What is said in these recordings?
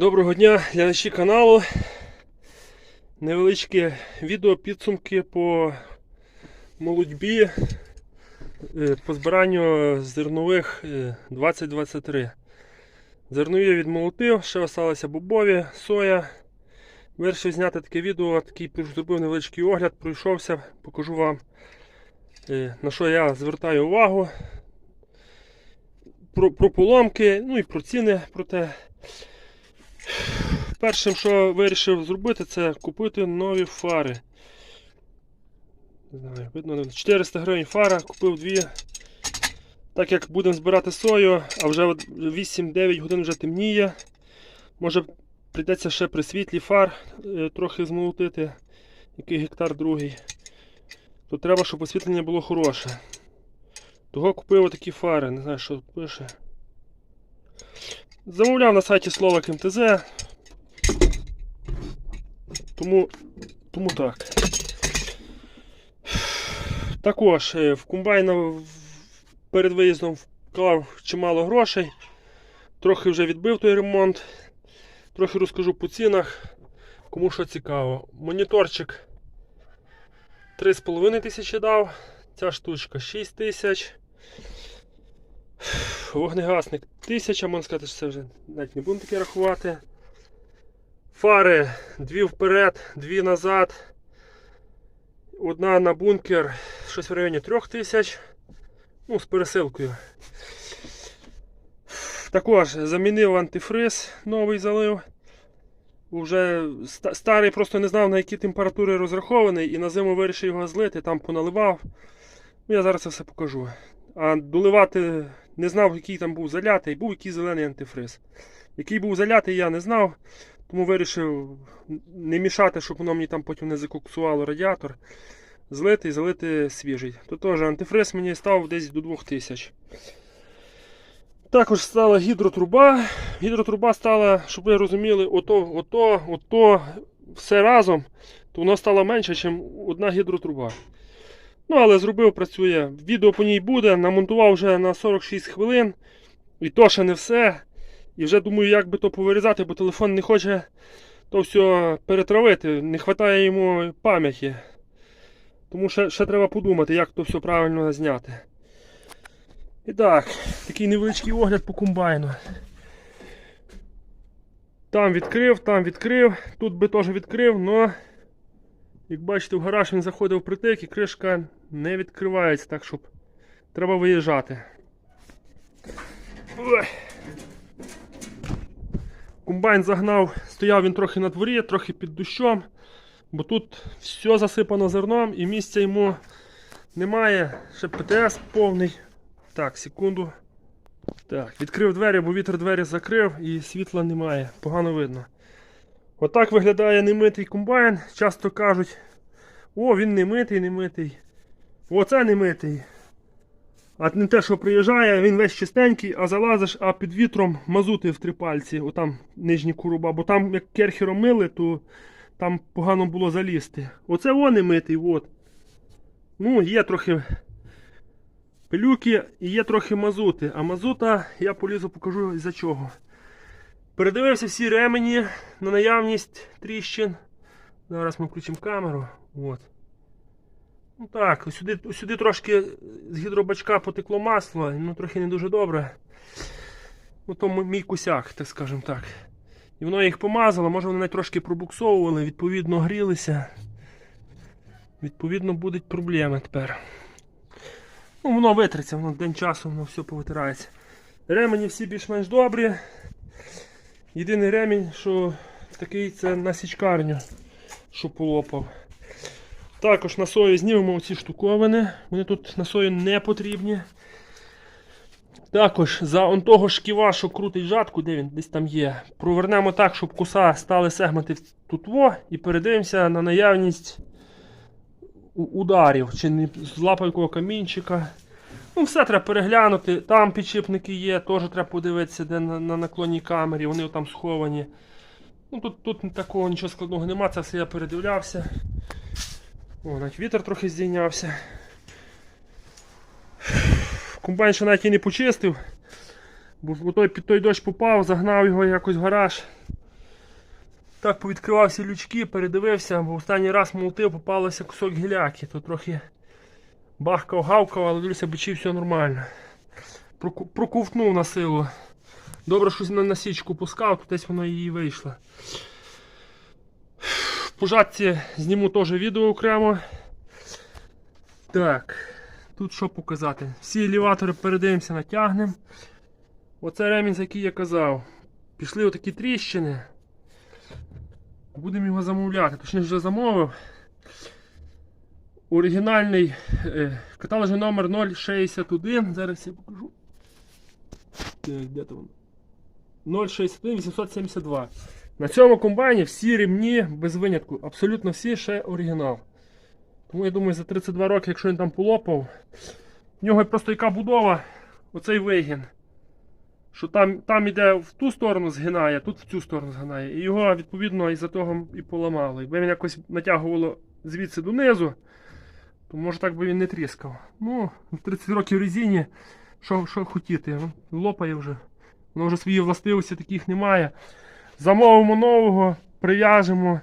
Доброго дня, глядачі каналу. Невеличке відео підсумки по молодьбі е, по збиранню зернових е, 2023. Зернові я відмолотив, ще залишилися бобові, соя. Вирішив зняти таке відео, такий зробив невеличкий огляд, пройшовся, покажу вам е, на що я звертаю увагу. Про, про поломки, ну і про ціни про те. Першим, що вирішив зробити, це купити нові фари. Не знаю, видно, 400 гривень фара, купив дві. Так як будемо збирати сою, а вже 8-9 годин вже темніє. Може прийдеться ще при світлі фар е, трохи змолотити, який гектар другий. То треба, щоб освітлення було хороше. Того купив отакі фари, не знаю, що тут пише. Замовляв на сайті Словак МТЗ. Тому, тому так. Також е, в комбайна перед виїздом вклав чимало грошей. Трохи вже відбив той ремонт. Трохи розкажу по цінах, кому що цікаво. Моніторчик 3,5 тисячі дав, ця штучка 6 тисяч. Вогнегасник 1000, можна сказати, що це вже навіть не будемо таке рахувати. Фари дві вперед, дві назад. Одна на бункер, щось в районі 3000. Ну, з пересилкою. Також замінив антифриз, новий залив. Уже старий просто не знав на які температури розрахований і на зиму вирішив його злити, там поналивав. Ну, я зараз це все покажу. А доливати не знав, який там був залятий, був який зелений антифриз. Який був залятий, я не знав, тому вирішив не мішати, щоб воно мені там потім не закоксувало радіатор. Злити і залити свіжий. То теж антифриз мені став десь до 2000. Також стала гідротруба. Гідротруба стала, щоб ви розуміли, ото, ото, ото, все разом, то воно стало менше, ніж одна гідротруба. Ну, але зробив, працює. Відео по ній буде. Намонтував вже на 46 хвилин. І то ще не все. І вже думаю, як би то повирізати, бо телефон не хоче то все перетравити. Не вистачає йому пам'яті. Тому ще, ще треба подумати, як то все правильно зняти. І так, такий невеличкий огляд по комбайну. Там відкрив, там відкрив, тут би теж відкрив, але як бачите, в гараж він заходив в притик і кришка не відкривається, так щоб треба виїжджати. Ой. Комбайн загнав, стояв він трохи на дворі, трохи під дощом, бо тут все засипано зерном і місця йому немає. Ще ПТС повний. Так, секунду. Так, відкрив двері, бо вітер двері закрив і світла немає. Погано видно. Отак виглядає немитий комбайн. Часто кажуть, о, він не митий, не митий. Оце не митий. А не те, що приїжджає, він весь чистенький, а залазиш, а під вітром мазути в три пальці, отам нижні куруба, бо там як керхером мили, то там погано було залізти. Оце о не митий, от. Ну, є трохи пилюки і є трохи мазути. А мазута я полізу покажу за чого. Передивився всі ремені на наявність тріщин. Зараз ми включимо камеру. От. Ну так, сюди, сюди трошки з гідробачка потекло масло, ну трохи не дуже добре. Ну то мій косяк, так скажемо так. І воно їх помазало, може вони навіть трошки пробуксовували, відповідно грілися. Відповідно, будуть проблеми тепер. Ну, воно витреться, воно день часу, воно все повитирається. Ремені всі більш-менш добрі. Єдиний ремінь, що такий це на січкарню, що полопав. Також на сою знімемо оці штуковини. Вони тут на сою не потрібні. Також за он того шківа, що крутить жатку, де він десь там є. Провернемо так, щоб куса стали сегменти тут во, і передивимося на наявність ударів, чи не з лапа камінчика. Ну, все треба переглянути. Там підшипники є, теж треба подивитися, де на, на наклонній камері, вони там сховані. Ну, Тут, тут такого нічого складного нема, це все я передивлявся. О, навіть вітер трохи здійнявся. Комбайн ще навіть і не почистив, бо той під той дощ попав, загнав його якось в гараж. Так, повідкривав всі лючки, передивився, бо останній раз молотив, попалося кусок гіляки. То трохи бахкав, гавкав, але дивлюся, бичі все нормально. Проковтнув на силу. Добре, щось на насічку пускав, то десь воно її вийшло. По жатці зніму теж відео окремо. Так, тут що показати? Всі елеватори передивимося, натягнемо. Оце ремінь, за який я казав. Пішли отакі тріщини. Будемо його замовляти. Точніше вже замовив. Оригінальний е, каталожний номер 061. Зараз я покажу. Так, де воно? 061 872. На цьому комбайні всі ремні без винятку. Абсолютно всі ще оригінал. Тому я думаю, за 32 роки, якщо він там полопав, в нього просто яка будова, оцей вигін. Що там, там іде в ту сторону згинає, тут в цю сторону згинає. І його, відповідно, із-за того і поламало. Якби він якось натягувало звідси донизу, то може так би він не тріскав. Ну, 30 років резині, що, що хотіти, ну, лопає вже. Воно вже свої властивості таких немає. Замовимо нового, прив'яжемо.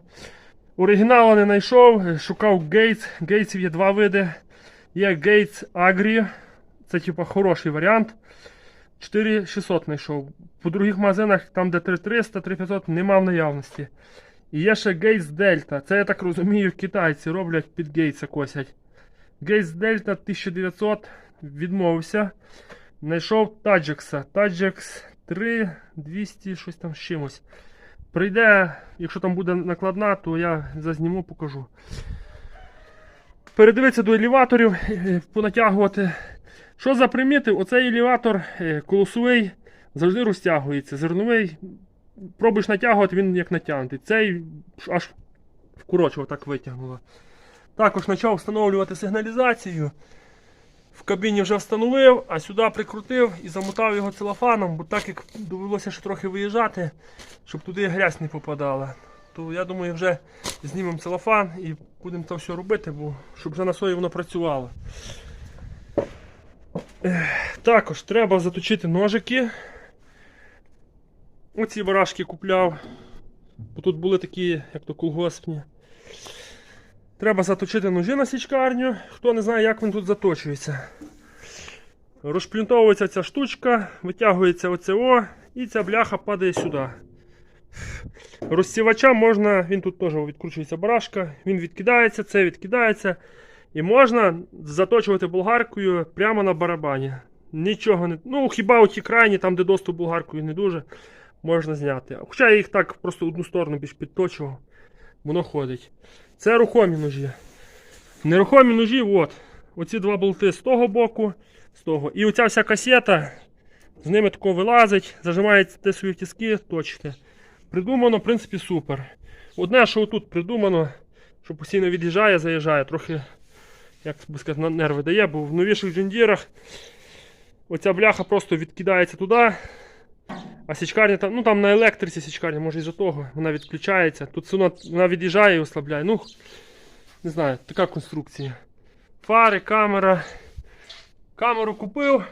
Оригіналу не знайшов, шукав Gates. Гейтсів є два види. Є Gates Agri, це типа хороший варіант. 4600 знайшов. По других магазинах, там де 3300, 3500, нема в наявності. І є ще Gates Delta. Це я так розумію, китайці роблять під Гейтса косять. Gates Delta 1900 відмовився. Знайшов Таджекса. Таджекс 3, 200, щось там з чимось. Прийде, якщо там буде накладна, то я зазніму, покажу. Передивитися до елеваторів, е, понатягувати. Що запримітив? Оцей елеватор е, колосовий завжди розтягується. Зерновий, пробуєш натягувати, він як натягнутий. Цей аж вкорочував, так витягнуло. Також почав встановлювати сигналізацію. В кабіні вже встановив, а сюди прикрутив і замотав його целофаном, бо так як довелося ще трохи виїжджати, щоб туди грязь не попадала. То я думаю, вже знімемо целофан і будемо це все робити, бо щоб вже на сої воно працювало. Також треба заточити ножики. Оці барашки купляв. Бо тут були такі, як то колгоспні. Треба заточити ножі на січкарню. Хто не знає, як він тут заточується. Розплюнтовується ця штучка, витягується ОЦО і ця бляха падає сюди. Розсівача можна, він тут теж відкручується барашка, він відкидається, це відкидається. І можна заточувати болгаркою прямо на барабані. Нічого не. Ну, хіба оті крайні, там, де доступ болгаркою не дуже, можна зняти. Хоча я їх так просто одну сторону більш підточував, воно ходить. Це рухомі ножі. Нерухомі ножі, от. Оці два болти з того боку, з того. І оця вся касета, з ними тако вилазить, зажимаєте свої тиски, точите. Придумано, в принципі, супер. Одне, що тут придумано, що постійно від'їжджає, заїжджає, трохи, як би сказати, на нерви дає, бо в новіших джендірах оця бляха просто відкидається туди. А січкарня там, ну там на електриці січкарня, може із-за того, вона відключається. Тут одно вона від'їжджає і ослабляє. Ну, не знаю, така конструкція. Фари, камера. Камеру купив.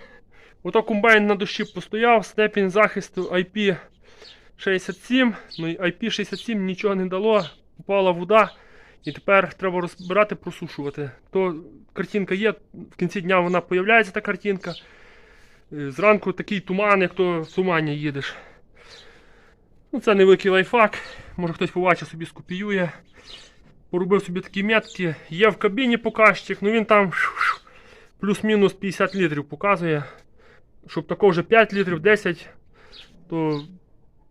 Ото комбайн на дощі постояв, степінь захисту IP67. Ну IP67 нічого не дало, попала вода. І тепер треба розбирати, просушувати. То картинка є, в кінці дня вона появляється та картинка. Е, Зранку такий туман, як то в тумані їдеш. Ну, Це невеликий лайфхак. Може хтось побачив собі скопіює. Поробив собі такі метки. Є в кабіні показчик, ну він там плюс-мінус 50 літрів показує. Щоб такого вже 5 літрів, 10, то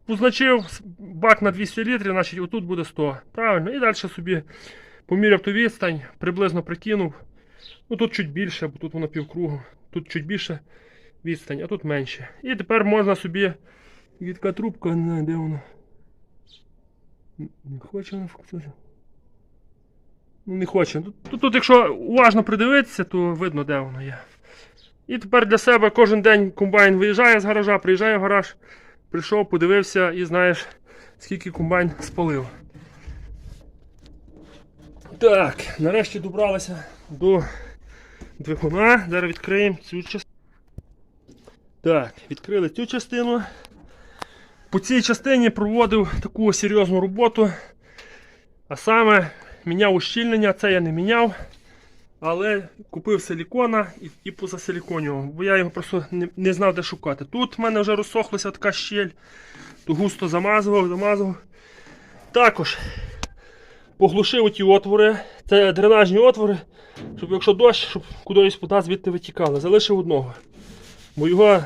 позначив бак на 200 літрів, значить отут буде 100. Правильно? І далі собі поміряв ту відстань, приблизно прикинув. Ну тут чуть більше, бо тут воно півкругу. Тут чуть більше відстань, а тут менше. І тепер можна собі. Така трубка, не знаю, де вона. Не хоче вона фокусувати. Ну не хоче. Тут, тут, тут, якщо уважно придивитися, то видно, де воно є. І тепер для себе кожен день комбайн виїжджає з гаража, приїжджає в гараж, прийшов, подивився і знаєш, скільки комбайн спалив. Так, нарешті добралися до двигуна. Зараз відкриємо цю частину. Так, відкрили цю частину. по цій частині проводив таку серйозну роботу. А саме міняв ущільнення, це я не міняв. Але купив силікона і, і позасиліконював, бо я його просто не, не знав, де шукати. Тут в мене вже розсохлася така щель, то густо замазував, замазував. Також поглушив ті отвори, це дренажні отвори, щоб якщо дощ, щоб кудись вода звідти витікала. Залишив одного. Бо його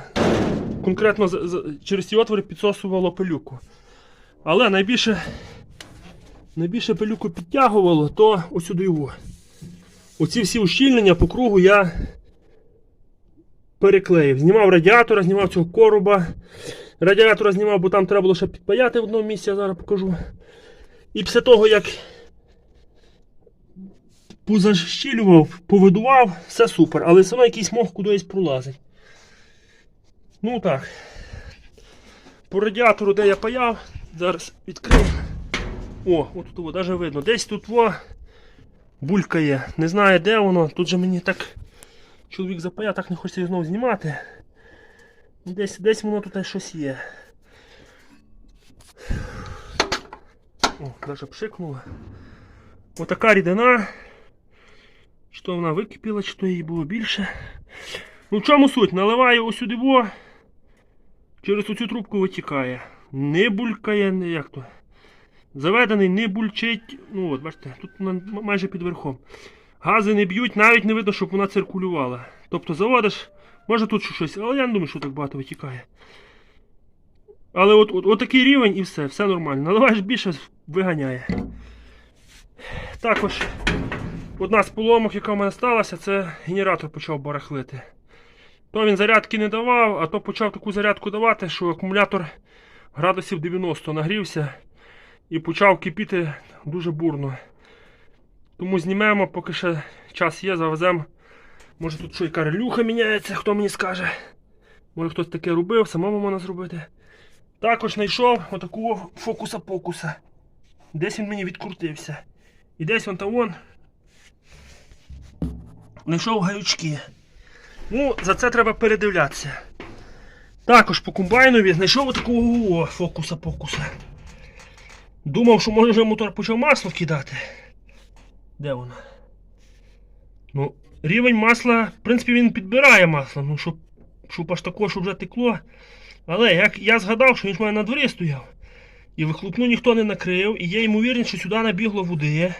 конкретно через ці отвори підсосувало пилюку. Але найбільше, найбільше пилюку підтягувало, то осюди його. Оці всі ущільнення по кругу я переклеїв. Знімав радіатора, знімав цього коруба. Радіатора знімав, бо там треба було ще підпаяти в одному місці, я зараз покажу. І після того, як позащілював, повидував, все супер, але все одно якийсь мох кудись пролазить. Ну так. По радіатору, де я паяв, зараз відкрив. О, от тут навіть видно. Десь тут во булькає. Не знаю де воно. Тут же мені так чоловік запаяв, так не хочеться знову знімати. Десь, десь воно тут щось є. О, навіть пшикнуло. Отака рідина. То вона википіла, чи то її було більше. Ну в чому суть? Наливаю ось сюди во. Через оцю трубку витікає. Не булькає, не як то. Заведений, не бульчить. Ну от, бачите, тут майже під верхом. Гази не б'ють, навіть не видно, щоб вона циркулювала. Тобто заводиш, може тут щось, але я не думаю, що так багато витікає. Але от, от, от такий рівень і все, все нормально. Наливаєш більше, виганяє. Також одна з поломок, яка в мене сталася, це генератор почав барахлити. То він зарядки не давав, а то почав таку зарядку давати, що акумулятор градусів 90 нагрівся і почав кипіти дуже бурно. Тому знімемо, поки ще час є, завеземо. Може тут що яка релюха міняється, хто мені скаже. Може хтось таке робив, самому можна зробити. Також знайшов отакого фокуса-покуса. Десь він мені відкрутився. І десь вон там вон. Знайшов гаючки. Ну, за це треба передивлятися. Також по комбайнові знайшов отакого фокуса-покуса. Думав, що може вже мотор почав масло кидати. Де воно? Ну, рівень масла, в принципі, він підбирає масло, ну, щоб, щоб аж такого, щоб вже текло. Але як я згадав, що він ж мене на дворі стояв. І вихлопну ніхто не накрив, і є ймовірність, що сюди набігло води.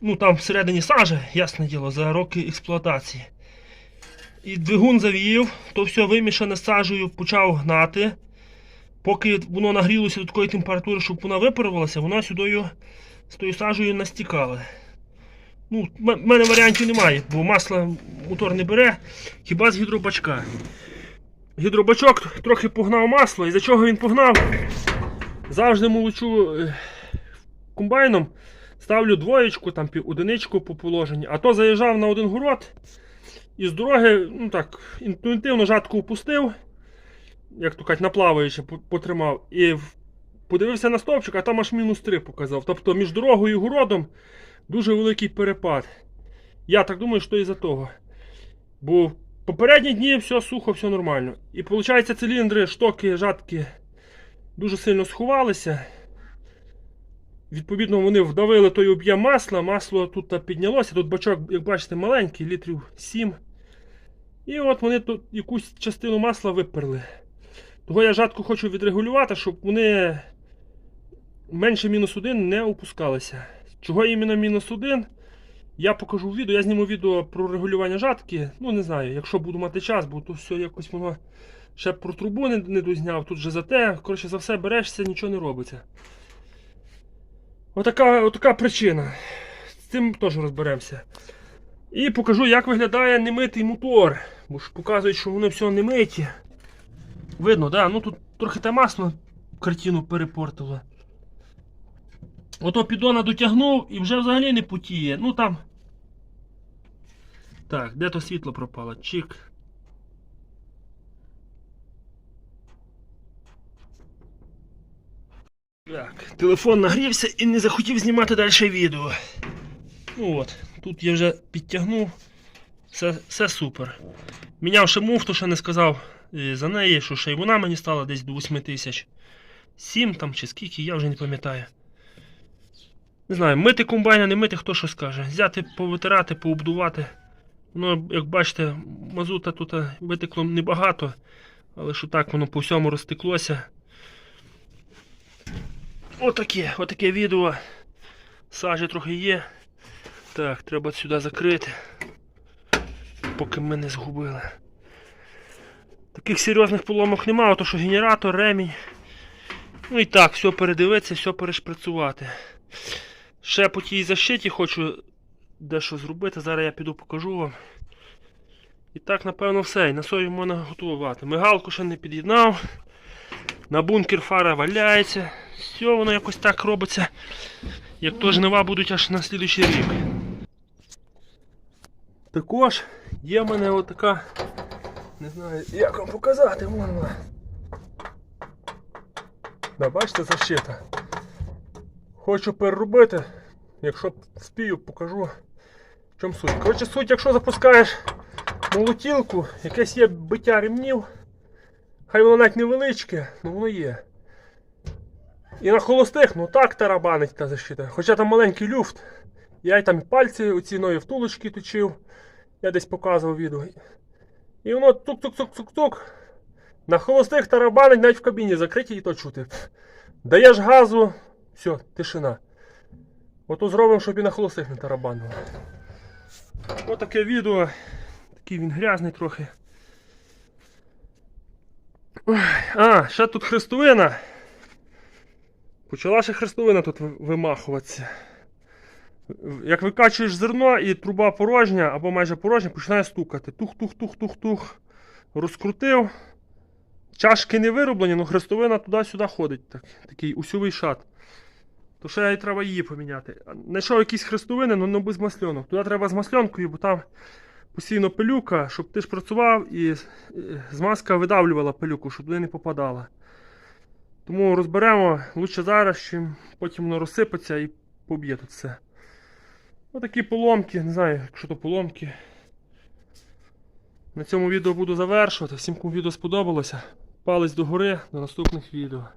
Ну там всередині сажа, ясне діло, за роки експлуатації. І двигун завів, то все вимішане сажею почав гнати. Поки воно нагрілося до такої температури, щоб вона випарувалася, воно сюди з тою сажею настікало. Ну, в мене варіантів немає, бо масло мотор не бере, хіба з гідробачка. Гідробачок трохи погнав масло, і за чого він погнав? Завжди молочу е, комбайном, ставлю двоєчку, там одиничку по положенні, а то заїжджав на один город і з дороги, ну так, інтуїтивно жатку опустив, як то кажуть, наплаваючи потримав. І подивився на стовпчик, а там аж мінус 3 показав. Тобто між дорогою і городом дуже великий перепад. Я так думаю, що із-за того. Бо в попередні дні все сухо, все нормально. І виходить, циліндри, штоки, жатки дуже сильно сховалися. Відповідно, вони вдавили той об'єм масла, масло тут піднялося. Тут бачок, як бачите, маленький, літрів 7. І от вони тут якусь частину масла виперли. Того я жатку хочу відрегулювати, щоб вони менше мінус 1 не опускалися. Чого іменно мінус 1? Я покажу відео, я зніму відео про регулювання жатки. Ну, не знаю, якщо буду мати час, бо то все якось воно ще про трубу не, не дозняв, тут же за те, коротше за все берешся, нічого не робиться. Отака, отака причина. З цим теж розберемося. І покажу, як виглядає немитий мотор. Бо ж показують, що вони все не миті. Видно, да? Ну тут трохи те масло картину перепортило. Ото піддона дотягнув і вже взагалі не потіє. Ну там. Так, де то світло пропало? Чик. Так, телефон нагрівся і не захотів знімати далі відео. Ну от, тут я вже підтягнув. Все, все супер. Міняв ще муфту, ще не сказав. е, за неї, що ще й вона мені стала десь до 8 тисяч. 7 там чи скільки, я вже не пам'ятаю. Не знаю, мити комбайна, не мити, хто що скаже. Взяти, повитирати, пообдувати. Воно, як бачите, мазута тут е, витекло небагато, але що так воно по всьому розтеклося. Отаке, отаке відео. Сажі трохи є. Так, треба сюди закрити. Поки ми не згубили. Таких серйозних поломок немає, то що генератор, ремінь. Ну і так, все передивитися, все перешпрацювати. Ще по тій защиті хочу дещо зробити. Зараз я піду покажу вам. І так, напевно, все. І на сою можна готувати. Мигалку ще не під'єднав. На бункер фара валяється. Все, воно якось так робиться. Як то жнива будуть аж на слідуючий рік. Також є в мене отака. Не знаю, як вам показати, вон вона. Да, бачите, защита. Хочу переробити. Якщо вспію, покажу. В чому суть. Коротше, суть, якщо запускаєш молотілку, якесь є биття ремнів. Хай воно навіть невеличке, але воно є. І на холостих, ну так тарабанить та защита. Хоча там маленький люфт. Я й там пальці оці нові втулочки точив. Я десь показував відео. І воно тук-тук-тук-тук-тук. На холостих тарабанить навіть в кабіні закриті і то чути. Даєш газу, все, тишина. Ото зробимо, щоб і на холостих не тарабанило. Отаке відео. Такий він грязний трохи. А, ще тут хрестовина. Почала ще хрестовина тут вимахуватися. Як викачуєш зерно і труба порожня або майже порожня, починає стукати. Тух-тух-тух-тух-тух. Розкрутив. Чашки не вироблені, але хрестовина туди-сюди ходить. Так, такий усьовий шат. То ще й треба її поміняти. Знайшов якісь хрестовини, але не без масльонок. Туди треба з масльонкою, бо там постійно пилюка, щоб ти ж працював і е, змазка видавлювала пилюку, щоб туди не попадала. Тому розберемо лучше зараз, чим потім воно розсипеться і поб'є тут все. Отакі поломки, не знаю, якщо то поломки. На цьому відео буду завершувати. Всім, кому відео сподобалося, палець догори до наступних відео.